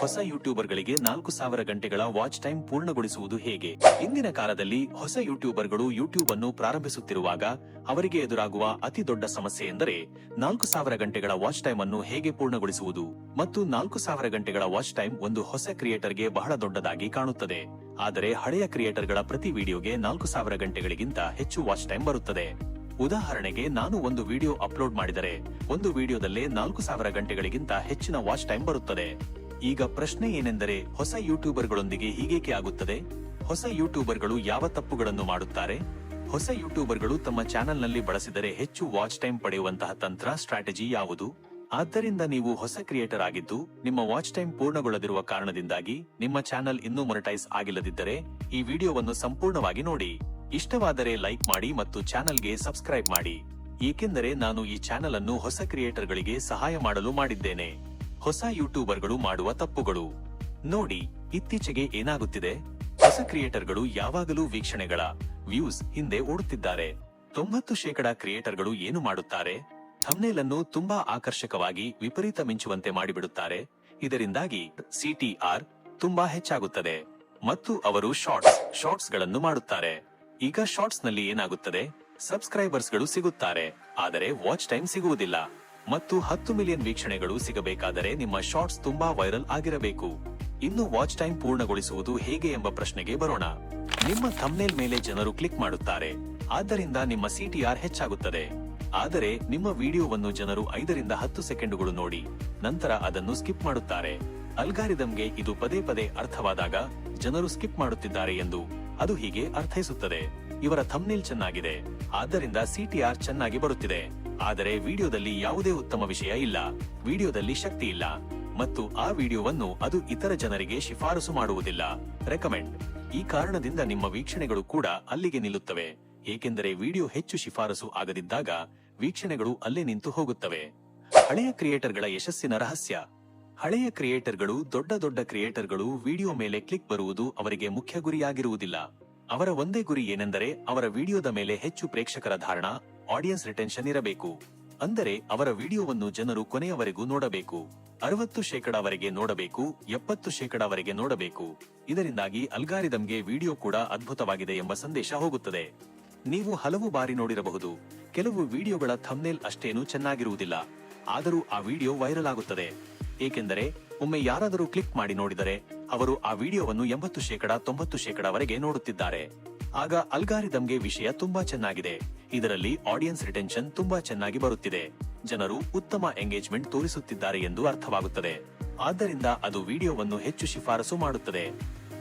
ಹೊಸ ಯೂಟ್ಯೂಬರ್ಗಳಿಗೆ ನಾಲ್ಕು ಸಾವಿರ ಗಂಟೆಗಳ ವಾಚ್ ಟೈಮ್ ಪೂರ್ಣಗೊಳಿಸುವುದು ಹೇಗೆ? ಇಂದಿನ ಕಾಲದಲ್ಲಿ ಹೊಸ ಯೂಟ್ಯೂಬರ್ಗಳು ಯೂಟ್ಯೂಬ್ ಅನ್ನು ಪ್ರಾರಂಭಿಸುತ್ತಿರುವಾಗ ಅವರಿಗೆ ಎದುರಾಗುವ ಅತಿ ದೊಡ್ಡ ಸಮಸ್ಯೆ ಎಂದರೆ ನಾಲ್ಕು ಸಾವಿರ ಗಂಟೆಗಳ ವಾಚ್ ಟೈಮ್ ಅನ್ನು ಹೇಗೆ ಪೂರ್ಣಗೊಳಿಸುವುದು? ಮತ್ತು ನಾಲ್ಕು ಸಾವಿರ ಗಂಟೆಗಳ ವಾಚ್ ಟೈಮ್ ಒಂದು ಹೊಸ ಕ್ರಿಯೇಟರ್ಗೆ ಬಹಳ ದೊಡ್ಡದಾಗಿ ಕಾಣುತ್ತದೆ. ಆದರೆ ಹಳೆಯ ಕ್ರಿಯೇಟರ್ಗಳ ಪ್ರತಿ ವಿಡಿಯೋಗೆ ನಾಲ್ಕು ಸಾವಿರ ಗಂಟೆಗಳಿಗಿಂತ ಹೆಚ್ಚು ವಾಚ್ ಟೈಮ್ ಬರುತ್ತದೆ. ಉದಾಹರಣೆಗೆ ನಾನು ಒಂದು ವಿಡಿಯೋ ಅಪ್ಲೋಡ್ ಮಾಡಿದರೆ ಒಂದು ವಿಡಿಯೋದಲ್ಲೇ ನಾಲ್ಕು ಸಾವಿರ ಗಂಟೆಗಳಿಗಿಂತ ಹೆಚ್ಚಿನ ವಾಚ್ ಟೈಮ್ ಬರುತ್ತದೆ. ಈಗ ಪ್ರಶ್ನೆ ಏನೆಂದರೆ ಹೊಸ ಯೂಟ್ಯೂಬರ್ಗಳೊಂದಿಗೆ ಹೀಗೇಕೆ ಆಗುತ್ತದೆ? ಹೊಸ ಯೂಟ್ಯೂಬರ್ಗಳು ಯಾವ ತಪ್ಪುಗಳನ್ನು ಮಾಡುತ್ತಾರೆ? ಹೊಸ ಯೂಟ್ಯೂಬರ್ಗಳು ತಮ್ಮ ಚಾನೆಲ್ನಲ್ಲಿ ಬಳಸಿದರೆ ಹೆಚ್ಚು ವಾಚ್ ಟೈಮ್ ಪಡೆಯುವಂತಹ ತಂತ್ರ, ಸ್ಟ್ರಾಟಜಿ ಯಾವುದು? ಆದ್ದರಿಂದ ನೀವು ಹೊಸ ಕ್ರಿಯೇಟರ್ ಆಗಿದ್ದು, ನಿಮ್ಮ ವಾಚ್ ಟೈಮ್ ಪೂರ್ಣಗೊಳ್ಳದಿರುವ ಕಾರಣದಿಂದಾಗಿ ನಿಮ್ಮ ಚಾನೆಲ್ ಇನ್ನೂ ಮೊನಿಟೈಸ್ ಆಗಿಲ್ಲದಿದ್ದರೆ ಈ ವಿಡಿಯೋವನ್ನು ಸಂಪೂರ್ಣವಾಗಿ ನೋಡಿ. ಇಷ್ಟವಾದರೆ ಲೈಕ್ ಮಾಡಿ ಮತ್ತು ಚಾನೆಲ್ಗೆ ಸಬ್ಸ್ಕ್ರೈಬ್ ಮಾಡಿ. ಏಕೆಂದರೆ ನಾನು ಈ ಚಾನೆಲ್ ಅನ್ನು ಹೊಸ ಕ್ರಿಯೇಟರ್ಗಳಿಗೆ ಸಹಾಯ ಮಾಡಲು ಮಾಡಿದ್ದೇನೆ. ಹೊಸ ಯೂಟ್ಯೂಬರ್ಗಳು ಮಾಡುವ ತಪ್ಪುಗಳು. ನೋಡಿ, ಇತ್ತೀಚೆಗೆ ಏನಾಗುತ್ತಿದೆ? ಹೊಸ ಕ್ರಿಯೇಟರ್ಗಳು ಯಾವಾಗಲೂ ವೀಕ್ಷಣೆಗಳ, ವ್ಯೂಸ್ ಹಿಂದೆ ಓಡುತ್ತಿದ್ದಾರೆ. ತೊಂಬತ್ತು ಶೇಕಡಾ ಕ್ರಿಯೇಟರ್ಗಳು ಏನು ಮಾಡುತ್ತಾರೆ? ಥಮ್ನೇಲ್ ಅನ್ನು ತುಂಬಾ ಆಕರ್ಷಕವಾಗಿ ವಿಪರೀತ ಮಿಂಚುವಂತೆ ಮಾಡಿಬಿಡುತ್ತಾರೆ. ಇದರಿಂದಾಗಿ ಸಿಟಿಆರ್ ತುಂಬಾ ಹೆಚ್ಚಾಗುತ್ತದೆ. ಮತ್ತು ಅವರು ಶಾರ್ಟ್ಸ್ ಶಾರ್ಟ್ಸ್ಗಳನ್ನು ಮಾಡುತ್ತಾರೆ. ಈಗ ಶಾರ್ಟ್ಸ್ನಲ್ಲಿ ಏನಾಗುತ್ತದೆ? ಸಬ್ಸ್ಕ್ರೈಬರ್ಸ್ಗಳು ಸಿಗುತ್ತಾರೆ. ಆದರೆ ವಾಚ್ ಟೈಮ್ ಸಿಗುವುದಿಲ್ಲ. ಮತ್ತು ಹತ್ತು ಮಿಲಿಯನ್ ವೀಕ್ಷಣೆಗಳು ಸಿಗಬೇಕಾದರೆ ನಿಮ್ಮ ಶಾರ್ಟ್ಸ್ ತುಂಬಾ ವೈರಲ್ ಆಗಿರಬೇಕು. ಇನ್ನು ವಾಚ್ ಟೈಮ್ ಪೂರ್ಣಗೊಳಿಸುವುದು ಹೇಗೆ ಎಂಬ ಪ್ರಶ್ನೆಗೆ ಬರೋಣ. ನಿಮ್ಮ ಥಂಬ್ನೇಲ್ ಮೇಲೆ ಜನರು ಕ್ಲಿಕ್ ಮಾಡುತ್ತಾರೆ. ಆದ್ದರಿಂದ ನಿಮ್ಮ ಸಿಟಿಆರ್ ಹೆಚ್ಚಾಗುತ್ತದೆ. ಆದರೆ, ನಿಮ್ಮ ವಿಡಿಯೋವನ್ನು ಜನರು ಐದರಿಂದ ಹತ್ತು ಸೆಕೆಂಡುಗಳು ನೋಡಿ. ನಂತರ ಅದನ್ನು ಸ್ಕಿಪ್ ಮಾಡುತ್ತಾರೆ. ಅಲ್ಗಾರಿದಮ್ಗೆ ಇದು ಪದೇ ಪದೇ ಅರ್ಥವಾದಾಗ ಜನರು ಸ್ಕಿಪ್ ಮಾಡುತ್ತಿದ್ದಾರೆ ಎಂದು ಅದು ಹೀಗೆ ಅರ್ಥೈಸುತ್ತದೆ. ಇವರ ಥಂಬ್ನೇಲ್ ಚೆನ್ನಾಗಿದೆ. ಆದ್ದರಿಂದ ಸಿಟಿಆರ್ ಚೆನ್ನಾಗಿ ಬರುತ್ತಿದೆ. ಆದರೆ ವಿಡಿಯೋದಲ್ಲಿ ಯಾವುದೇ ಉತ್ತಮ ವಿಷಯ ಇಲ್ಲ. ವಿಡಿಯೋದಲ್ಲಿ ಶಕ್ತಿ ಇಲ್ಲ. ಮತ್ತು ಆ ವಿಡಿಯೋವನ್ನು ಅದು ಇತರ ಜನರಿಗೆ ಶಿಫಾರಸು ಮಾಡುವುದಿಲ್ಲ. ರೆಕಮೆಂಡ್. ಈ ಕಾರಣದಿಂದ ನಿಮ್ಮ ವೀಕ್ಷಣೆಗಳು ಕೂಡ ಅಲ್ಲಿಗೆ ನಿಲ್ಲುತ್ತವೆ. ಏಕೆಂದರೆ ವಿಡಿಯೋ ಹೆಚ್ಚು ಶಿಫಾರಸು ಆಗದಿದ್ದಾಗ ವೀಕ್ಷಣೆಗಳು ಅಲ್ಲೇ ನಿಂತು ಹೋಗುತ್ತವೆ. ಹಳೆಯ ಕ್ರಿಯೇಟರ್ಗಳ ಯಶಸ್ಸಿನ ರಹಸ್ಯ. ಹಳೆಯ ಕ್ರಿಯೇಟರ್ಗಳು, ದೊಡ್ಡ ದೊಡ್ಡ ಕ್ರಿಯೇಟರ್ಗಳು ವಿಡಿಯೋ ಮೇಲೆ ಕ್ಲಿಕ್ ಬರುವುದು ಅವರಿಗೆ ಮುಖ್ಯ ಗುರಿಯಾಗಿರುವುದಿಲ್ಲ. ಅವರ ಒಂದೇ ಗುರಿ ಏನೆಂದರೆ ಅವರ ವಿಡಿಯೋದ ಮೇಲೆ ಹೆಚ್ಚು ಪ್ರೇಕ್ಷಕರ ಧಾರಣ ಆಡಿಯನ್ಸ್ ರಿಟೆನ್ಷನ್ ಇರಬೇಕು. ಅಂದರೆ ಅವರ ವಿಡಿಯೋವನ್ನು ಜನರು ಕೊನೆಯವರೆಗೂ ನೋಡಬೇಕು. ಅರವತ್ತು ಶೇಕಡವರೆಗೆ ನೋಡಬೇಕು, ಎಪ್ಪತ್ತು ಶೇಕಡವರೆಗೆ ನೋಡಬೇಕು. ಇದರಿಂದಾಗಿ ಅಲ್ಗಾರಿದಮ್ಗೆ ವಿಡಿಯೋ ಕೂಡ ಅದ್ಭುತವಾಗಿದೆ ಎಂಬ ಸಂದೇಶ ಹೋಗುತ್ತದೆ. ನೀವು ಹಲವು ಬಾರಿ ನೋಡಿರಬಹುದು. ಕೆಲವು ವಿಡಿಯೋಗಳ ಥಮ್ನೇಲ್ ಅಷ್ಟೇನು ಚೆನ್ನಾಗಿರುವುದಿಲ್ಲ. ಆದರೂ ಆ ವಿಡಿಯೋ ವೈರಲ್ ಆಗುತ್ತದೆ. ಏಕೆಂದರೆ, ಒಮ್ಮೆ ಯಾರಾದರೂ ಕ್ಲಿಕ್ ಮಾಡಿ ನೋಡಿದರೆ, ಅವರು ಆ ವಿಡಿಯೋವನ್ನು ಎಂಬತ್ತು ಶೇಕಡ ತೊಂಬತ್ತು ಶೇಕಡವರೆಗೆ ನೋಡುತ್ತಿದ್ದಾರೆ. ಆಗ ಅಲ್ಗಾರಿದಮ್ಗೆ ವಿಷಯ ತುಂಬಾ ಚೆನ್ನಾಗಿದೆ. ಇದರಲ್ಲಿ ಆಡಿಯನ್ಸ್ ರಿಟೆನ್ಷನ್ ತುಂಬಾ ಚೆನ್ನಾಗಿ ಬರುತ್ತಿದೆ. ಜನರು ಉತ್ತಮ ಎಂಗೇಜ್ಮೆಂಟ್ ತೋರಿಸುತ್ತಿದ್ದಾರೆ ಎಂದು ಅರ್ಥವಾಗುತ್ತದೆ. ಆದ್ದರಿಂದ ಅದು ವಿಡಿಯೋವನ್ನು ಹೆಚ್ಚು ಶಿಫಾರಸು ಮಾಡುತ್ತದೆ.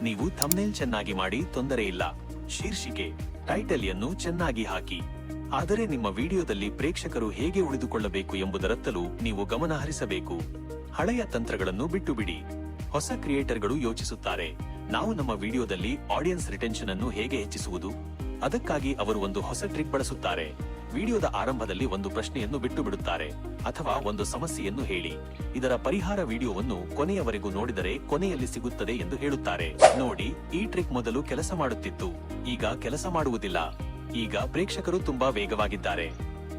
ನೀವು ಥಂಬ್ನೇಲ್ ಚೆನ್ನಾಗಿ ಮಾಡಿ ತೊಂದರೆ ಇಲ್ಲ. ಶೀರ್ಷಿಕೆ ಟೈಟಲಿಯನ್ನು ಚೆನ್ನಾಗಿ ಹಾಕಿ. ಆದರೆ ನಿಮ್ಮ ವಿಡಿಯೋದಲ್ಲಿ ಪ್ರೇಕ್ಷಕರು ಹೇಗೆ ಉಳಿದುಕೊಳ್ಳಬೇಕು ಎಂಬುದರತ್ತಲೂ ನೀವು ಗಮನ ಹರಿಸಬೇಕು. ಹಳೆಯ ತಂತ್ರಗಳನ್ನು ಬಿಟ್ಟು ಬಿಡಿ ಹೊಸ ಕ್ರಿಯೇಟರ್ಗಳು ಯೋಚಿಸುತ್ತಾರೆ. ನಾವು ನಮ್ಮ ವಿಡಿಯೋದಲ್ಲಿ ಆಡಿಯನ್ಸ್ ರಿಟೆನ್ಷನ್ ಅನ್ನು ಹೇಗೆ ಹೆಚ್ಚಿಸುವುದು? ಅದಕ್ಕಾಗಿ ಅವರು ಒಂದು ಹೊಸ ಟ್ರಿಕ್ ಬಳಸುತ್ತಾರೆ. ವಿಡಿಯೋದ ಆರಂಭದಲ್ಲಿ ಒಂದು ಪ್ರಶ್ನೆಯನ್ನು ಬಿಟ್ಟು ಬಿಡುತ್ತಾರೆ ಅಥವಾ ಒಂದು ಸಮಸ್ಯೆಯನ್ನು ಹೇಳಿ. ಇದರ ಪರಿಹಾರ ವಿಡಿಯೋವನ್ನು ಕೊನೆಯವರೆಗೂ ನೋಡಿದರೆ ಕೊನೆಯಲ್ಲಿ ಸಿಗುತ್ತದೆ ಎಂದು ಹೇಳುತ್ತಾರೆ. ನೋಡಿ, ಈ ಟ್ರಿಕ್ ಮೊದಲು ಕೆಲಸ ಮಾಡುತ್ತಿತ್ತು. ಈಗ ಕೆಲಸ ಮಾಡುವುದಿಲ್ಲ. ಈಗ ಪ್ರೇಕ್ಷಕರು ತುಂಬಾ ವೇಗವಾಗಿದ್ದಾರೆ.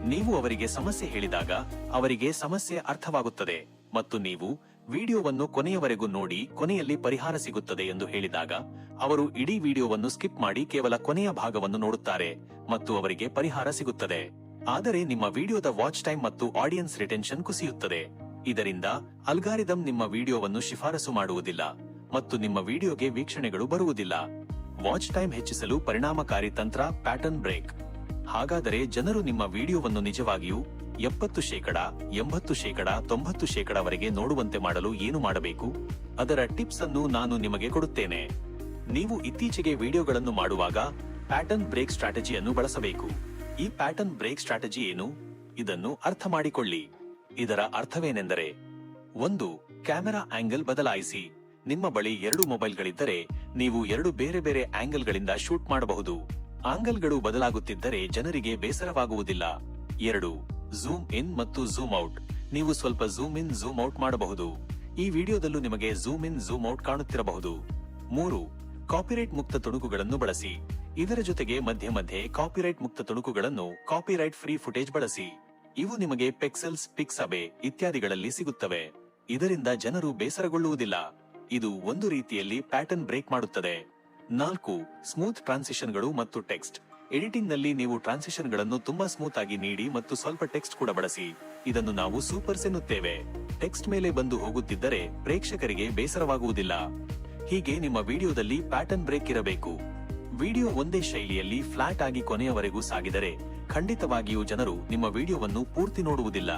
ನೀವು ಅವರಿಗೆ ಸಮಸ್ಯೆ ಹೇಳಿದಾಗ ಅವರಿಗೆ ಸಮಸ್ಯೆ ಅರ್ಥವಾಗುತ್ತದೆ. ಮತ್ತು ನೀವು ವಿಡಿಯೋವನ್ನು ಕೊನೆಯವರೆಗೂ ನೋಡಿ, ಕೊನೆಯಲ್ಲಿ ಪರಿಹಾರ ಸಿಗುತ್ತದೆ ಎಂದು ಹೇಳಿದಾಗ, ಅವರು ಇಡೀ ವಿಡಿಯೋವನ್ನು ಸ್ಕಿಪ್ ಮಾಡಿ ಕೇವಲ ಕೊನೆಯ ಭಾಗವನ್ನು ನೋಡುತ್ತಾರೆ ಮತ್ತು ಅವರಿಗೆ ಪರಿಹಾರ ಸಿಗುತ್ತದೆ. ಆದರೆ ನಿಮ್ಮ ವಿಡಿಯೋದ ವಾಚ್ ಟೈಮ್ ಮತ್ತು ಆಡಿಯನ್ಸ್ ರಿಟೆನ್ಷನ್ ಕುಸಿಯುತ್ತದೆ. ಇದರಿಂದ ಅಲ್ಗಾರಿದಮ್ ನಿಮ್ಮ ವಿಡಿಯೋವನ್ನು ಶಿಫಾರಸು ಮಾಡುವುದಿಲ್ಲ ಮತ್ತು ನಿಮ್ಮ ವಿಡಿಯೋಗೆ ವೀಕ್ಷಣೆಗಳು ಬರುವುದಿಲ್ಲ. ವಾಚ್ ಟೈಮ್ ಹೆಚ್ಚಿಸಲು ಪರಿಣಾಮಕಾರಿ ತಂತ್ರ ಪ್ಯಾಟರ್ನ್ ಬ್ರೇಕ್. ಹಾಗಾದರೆ ಜನರು ನಿಮ್ಮ ವಿಡಿಯೋವನ್ನು ನಿಜವಾಗಿಯೂ ಎಪ್ಪತ್ತು ಶೇಕಡ, ಎಂಬತ್ತು ಶೇಕಡ, ತೊಂಬತ್ತು ಶೇಕಡವರೆಗೆ ನೋಡುವಂತೆ ಮಾಡಲು ಏನು ಮಾಡಬೇಕು? ಅದರ ಟಿಪ್ಸ್ ಅನ್ನು ನಾನು ನಿಮಗೆ ಕೊಡುತ್ತೇನೆ. ನೀವು ಇತ್ತೀಚೆಗೆ ವಿಡಿಯೋಗಳನ್ನು ಮಾಡುವಾಗ ಪ್ಯಾಟರ್ನ್ ಬ್ರೇಕ್ ಸ್ಟ್ರಾಟಜಿಯನ್ನು ಬಳಸಬೇಕು. ಈ ಪ್ಯಾಟರ್ನ್ ಬ್ರೇಕ್ ಸ್ಟ್ರಾಟಜಿ ಏನು? ಇದನ್ನು ಅರ್ಥ ಮಾಡಿಕೊಳ್ಳಿ. ಇದರ ಅರ್ಥವೇನೆಂದರೆ, ಒಂದು, ಕ್ಯಾಮೆರಾ ಆಂಗಲ್ ಬದಲಾಯಿಸಿ. ನಿಮ್ಮ ಬಳಿ ಎರಡು ಮೊಬೈಲ್ಗಳಿದ್ದರೆ ನೀವು ಎರಡು ಬೇರೆ ಬೇರೆ ಆಂಗಲ್ಗಳಿಂದ ಶೂಟ್ ಮಾಡಬಹುದು. ಆಂಗಲ್ಗಳು ಬದಲಾಗುತ್ತಿದ್ದರೆ ಜನರಿಗೆ ಬೇಸರವಾಗುವುದಿಲ್ಲ. ಎರಡು ಝೂಮ್ ಇನ್ ಮತ್ತು ಝೂಮ್ ಔಟ್ ನೀವು ಸ್ವಲ್ಪ ಝೂಮ್ ಇನ್ ಝೂಮ್ ಔಟ್ ಮಾಡಬಹುದು. ಈ ವಿಡಿಯೋದಲ್ಲೂ ನಿಮಗೆ ಝೂಮ್ ಇನ್ ಝೂಮ್ ಔಟ್ ಕಾಣುತ್ತಿರಬಹುದು. ಮೂರು ಕಾಪಿರೈಟ್ ಮುಕ್ತ ತುಣುಕುಗಳನ್ನು ಬಳಸಿ. ಇದರ ಜೊತೆಗೆ ಮಧ್ಯೆ ಮಧ್ಯೆ ಕಾಪಿರೈಟ್ ಮುಕ್ತ ತುಣುಕುಗಳನ್ನು ಕಾಪಿರೈಟ್ ಫ್ರೀ ಫುಟೇಜ್ ಬಳಸಿ. ಇವು ನಿಮಗೆ ಪೆಕ್ಸೆಲ್ಸ್ ಪಿಕ್ಸಬೆ ಇತ್ಯಾದಿಗಳಲ್ಲಿ ಸಿಗುತ್ತವೆ. ಇದರಿಂದ ಜನರು ಬೇಸರಗೊಳ್ಳುವುದಿಲ್ಲ. ಇದು ಒಂದು ರೀತಿಯಲ್ಲಿ ಪ್ಯಾಟರ್ನ್ ಬ್ರೇಕ್ ಮಾಡುತ್ತದೆ. ನಾಲ್ಕು ಸ್ಮೂತ್ ಟ್ರಾನ್ಸಿಷನ್ಗಳು ಮತ್ತು ಟೆಕ್ಸ್ಟ್ ಎಡಿಟಿಂಗ್ನಲ್ಲಿ ನೀವು ಟ್ರಾನ್ಸಿಷನ್ಗಳನ್ನು ತುಂಬಾ ಸ್ಮೂತ್ ಆಗಿ ನೀಡಿ ಮತ್ತು ಸ್ವಲ್ಪ ಟೆಕ್ಸ್ಟ್ ಕೂಡ ಬಳಸಿ. ಇದನ್ನು ನಾವು ಸೂಪರ್ಸ್ ಎನ್ನುತ್ತೇವೆ. ಟೆಕ್ಸ್ಟ್ ಮೇಲೆ ಬಂದು ಹೋಗುತ್ತಿದ್ದರೆ ಪ್ರೇಕ್ಷಕರಿಗೆ ಬೇಸರವಾಗುವುದಿಲ್ಲ. ಹೀಗೆ ನಿಮ್ಮ ವಿಡಿಯೋದಲ್ಲಿ ಪ್ಯಾಟರ್ನ್ ಬ್ರೇಕ್ ಇರಬೇಕು. ವಿಡಿಯೋ ಒಂದೇ ಶೈಲಿಯಲ್ಲಿ ಫ್ಲಾಟ್ ಆಗಿ ಕೊನೆಯವರೆಗೂ ಸಾಗಿದರೆ ಖಂಡಿತವಾಗಿಯೂ ಜನರು ನಿಮ್ಮ ವಿಡಿಯೋವನ್ನು ಪೂರ್ತಿ ನೋಡುವುದಿಲ್ಲ.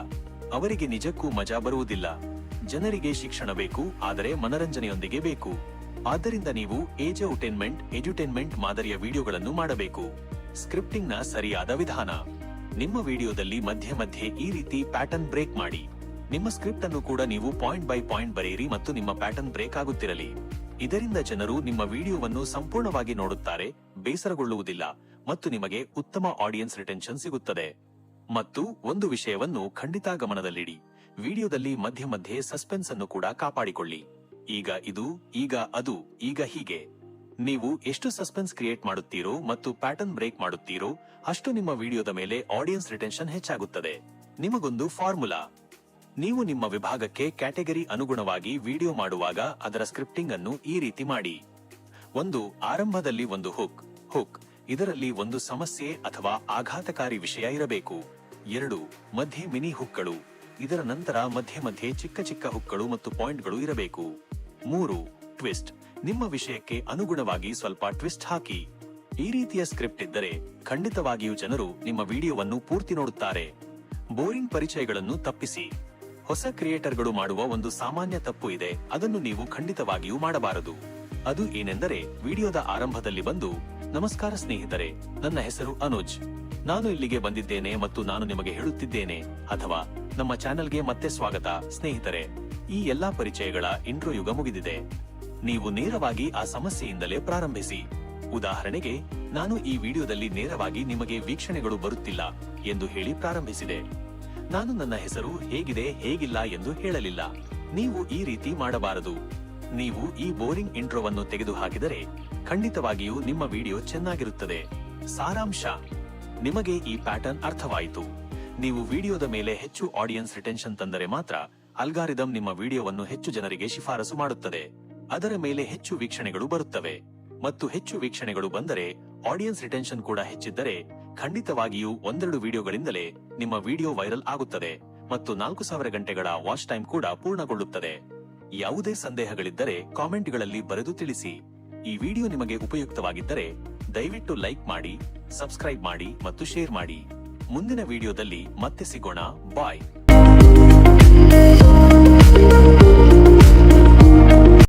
ಅವರಿಗೆ ನಿಜಕ್ಕೂ ಮಜಾ ಬರುವುದಿಲ್ಲ. ಜನರಿಗೆ ಶಿಕ್ಷಣ ಬೇಕು, ಆದರೆ ಮನರಂಜನೆಯೊಂದಿಗೆ ಬೇಕು. ಆದ್ದರಿಂದ ನೀವು ಏಜ್ ಔಟೈನ್ಮೆಂಟ್ ಎಜುಟೈನ್ಮೆಂಟ್ ಮಾದರಿಯ ವಿಡಿಯೋಗಳನ್ನು ಮಾಡಬೇಕು. ಸ್ಕ್ರಿಪ್ಟಿಂಗ್ನ ಸರಿಯಾದ ವಿಧಾನ. ನಿಮ್ಮ ವಿಡಿಯೋದಲ್ಲಿ ಮಧ್ಯೆ ಮಧ್ಯೆ ಈ ರೀತಿ ಪ್ಯಾಟರ್ನ್ ಬ್ರೇಕ್ ಮಾಡಿ. ನಿಮ್ಮ ಸ್ಕ್ರಿಪ್ಟ್ ಅನ್ನು ಕೂಡ ನೀವು ಪಾಯಿಂಟ್ ಬೈ ಪಾಯಿಂಟ್ ಬರೆಯಿರಿ ಮತ್ತು ನಿಮ್ಮ ಪ್ಯಾಟರ್ನ್ ಬ್ರೇಕ್ ಆಗುತ್ತಿರಲಿ. ಇದರಿಂದ ಜನರು ನಿಮ್ಮ ವಿಡಿಯೋವನ್ನು ಸಂಪೂರ್ಣವಾಗಿ ನೋಡುತ್ತಾರೆ, ಬೇಸರಗೊಳ್ಳುವುದಿಲ್ಲ ಮತ್ತು ನಿಮಗೆ ಉತ್ತಮ ಆಡಿಯನ್ಸ್ ರಿಟೆನ್ಷನ್ ಸಿಗುತ್ತದೆ. ಮತ್ತು ಒಂದು ವಿಷಯವನ್ನು ಖಂಡಿತ ಗಮನದಲ್ಲಿಡಿ. ವಿಡಿಯೋದಲ್ಲಿ ಮಧ್ಯೆ ಮಧ್ಯೆ ಸಸ್ಪೆನ್ಸ್ ಅನ್ನು ಕೂಡ ಕಾಪಾಡಿಕೊಳ್ಳಿ. ಈಗ ಇದು, ಈಗ ಅದು, ಈಗ ಹೀಗೆ. ನೀವು ಎಷ್ಟು ಸಸ್ಪೆನ್ಸ್ ಕ್ರಿಯೇಟ್ ಮಾಡುತ್ತೀರೋ ಮತ್ತು ಪ್ಯಾಟರ್ನ್ ಬ್ರೇಕ್ ಮಾಡುತ್ತೀರೋ ಅಷ್ಟು ನಿಮ್ಮ ವಿಡಿಯೋದ ಮೇಲೆ ಆಡಿಯನ್ಸ್ ರಿಟೆನ್ಷನ್ ಹೆಚ್ಚಾಗುತ್ತದೆ. ನಿಮಗೊಂದು ಫಾರ್ಮುಲಾ ನೀವು ನಿಮ್ಮ ವಿಭಾಗಕ್ಕೆ ಕ್ಯಾಟಗರಿ ಅನುಗುಣವಾಗಿ ವಿಡಿಯೋ ಮಾಡುವಾಗ ಅದರ ಸ್ಕ್ರಿಪ್ಟಿಂಗ್ ಅನ್ನು ಈ ರೀತಿ ಮಾಡಿ. ಒಂದು, ಆರಂಭದಲ್ಲಿ ಒಂದು ಹುಕ್ ಹುಕ್ ಇದರಲ್ಲಿ ಒಂದು ಸಮಸ್ಯೆ ಅಥವಾ ಆಘಾತಕಾರಿ ವಿಷಯ ಇರಬೇಕು. ಎರಡು, ಮಧ್ಯೆ ಮಿನಿ ಹುಕ್ಗಳು ಇದರ ನಂತರ ಮಧ್ಯೆ ಮಧ್ಯೆ ಚಿಕ್ಕ ಚಿಕ್ಕ ಹುಕ್ಗಳು ಮತ್ತು ಪಾಯಿಂಟ್ಗಳು ಇರಬೇಕು. ಮೂರು ಟ್ವಿಸ್ಟ್ ನಿಮ್ಮ ವಿಷಯಕ್ಕೆ ಅನುಗುಣವಾಗಿ ಸ್ವಲ್ಪ ಟ್ವಿಸ್ಟ್ ಹಾಕಿ. ಈ ರೀತಿಯ ಸ್ಕ್ರಿಪ್ಟ್ ಇದ್ದರೆ ಖಂಡಿತವಾಗಿಯೂ ಜನರು ನಿಮ್ಮ ವಿಡಿಯೋವನ್ನು ಪೂರ್ತಿ ನೋಡುತ್ತಾರೆ. ಬೋರಿಂಗ್ ಪರಿಚಯಗಳನ್ನು ತಪ್ಪಿಸಿ. ಹೊಸ ಕ್ರಿಯೇಟರ್ಗಳು ಮಾಡುವ ಒಂದು ಸಾಮಾನ್ಯ ತಪ್ಪು ಇದೆ. ಅದನ್ನು ನೀವು ಖಂಡಿತವಾಗಿಯೂ ಮಾಡಬಾರದು. ಅದು ಏನೆಂದರೆ ವಿಡಿಯೋದ ಆರಂಭದಲ್ಲಿ ಬಂದು, ನಮಸ್ಕಾರ ಸ್ನೇಹಿತರೆ, ನನ್ನ ಹೆಸರು ಅನುಜ್. ನಾನು ಇಲ್ಲಿಗೆ ಬಂದಿದ್ದೇನೆ ಮತ್ತು ನಾನು ನಿಮಗೆ ಹೇಳುತ್ತಿದ್ದೇನೆ, ಅಥವಾ ನಮ್ಮ ಚಾನೆಲ್ಗೆ ಮತ್ತೆ ಸ್ವಾಗತ ಸ್ನೇಹಿತರೆ. ಈ ಎಲ್ಲಾ ಪರಿಚಯಗಳ ಇಂಟ್ರೋ ಯುಗ ಮುಗಿದಿದೆ. ನೀವು ನೇರವಾಗಿ ಆ ಸಮಸ್ಯೆಯಿಂದಲೇ ಪ್ರಾರಂಭಿಸಿ. ಉದಾಹರಣೆಗೆ, ನಾನು ಈ ವಿಡಿಯೋದಲ್ಲಿ ನೇರವಾಗಿ ನಿಮಗೆ ವೀಕ್ಷಣೆಗಳು ಬರುತ್ತಿಲ್ಲ ಎಂದು ಹೇಳಿ ಪ್ರಾರಂಭಿಸಿದೆ. ನಾನು ನನ್ನ ಹೆಸರು ಹೇಗಿದೆ, ಹೇಗಿಲ್ಲ ಎಂದು ಹೇಳಲಿಲ್ಲ. ನೀವು ಈ ರೀತಿ ಮಾಡಬಾರದು. ನೀವು ಈ ಬೋರಿಂಗ್ ಇಂಟ್ರೋವನ್ನು ತೆಗೆದುಹಾಕಿದರೆ ಖಂಡಿತವಾಗಿಯೂ ನಿಮ್ಮ ವಿಡಿಯೋ ಚೆನ್ನಾಗಿರುತ್ತದೆ. ಸಾರಾಂಶ. ನಿಮಗೆ ಈ ಪ್ಯಾಟರ್ನ್ ಅರ್ಥವಾಯಿತು. ನೀವು ವಿಡಿಯೋದ ಮೇಲೆ ಹೆಚ್ಚು ಆಡಿಯನ್ಸ್ ರಿಟೆನ್ಷನ್ ತಂದರೆ ಮಾತ್ರ ಅಲ್ಗಾರಿದಮ್ ನಿಮ್ಮ ವಿಡಿಯೋವನ್ನು ಹೆಚ್ಚು ಜನರಿಗೆ ಶಿಫಾರಸು ಮಾಡುತ್ತದೆ. ಅದರ ಮೇಲೆ ಹೆಚ್ಚು ವೀಕ್ಷಣೆಗಳು ಬರುತ್ತವೆ. ಮತ್ತು ಹೆಚ್ಚು ವೀಕ್ಷಣೆಗಳು ಬಂದರೆ ಆಡಿಯನ್ಸ್ ರಿಟೆನ್ಷನ್ ಕೂಡ ಹೆಚ್ಚಿದ್ದರೆ ಖಂಡಿತವಾಗಿಯೂ ಒಂದೆರಡು ವಿಡಿಯೋಗಳಿಂದಲೇ ನಿಮ್ಮ ವಿಡಿಯೋ ವೈರಲ್ ಆಗುತ್ತದೆ ಮತ್ತು ನಾಲ್ಕು ಸಾವಿರ ಗಂಟೆಗಳ ವಾಚ್ ಟೈಮ್ ಕೂಡ ಪೂರ್ಣಗೊಳ್ಳುತ್ತದೆ. ಯಾವುದೇ ಸಂದೇಹಗಳಿದ್ದರೆ ಕಾಮೆಂಟ್ಗಳಲ್ಲಿ ಬರೆದು ತಿಳಿಸಿ. ಈ ವಿಡಿಯೋ ನಿಮಗೆ ಉಪಯುಕ್ತವಾಗಿದ್ದರೆ ದಯವಿಟ್ಟು ಲೈಕ್ ಮಾಡಿ, ಸಬ್ಸ್ಕ್ರೈಬ್ ಮಾಡಿ ಮತ್ತು ಶೇರ್ ಮಾಡಿ. ಮುಂದಿನ ವಿಡಿಯೋದಲ್ಲಿ ಮತ್ತೆ ಸಿಗೋಣ. ಬಾಯ್.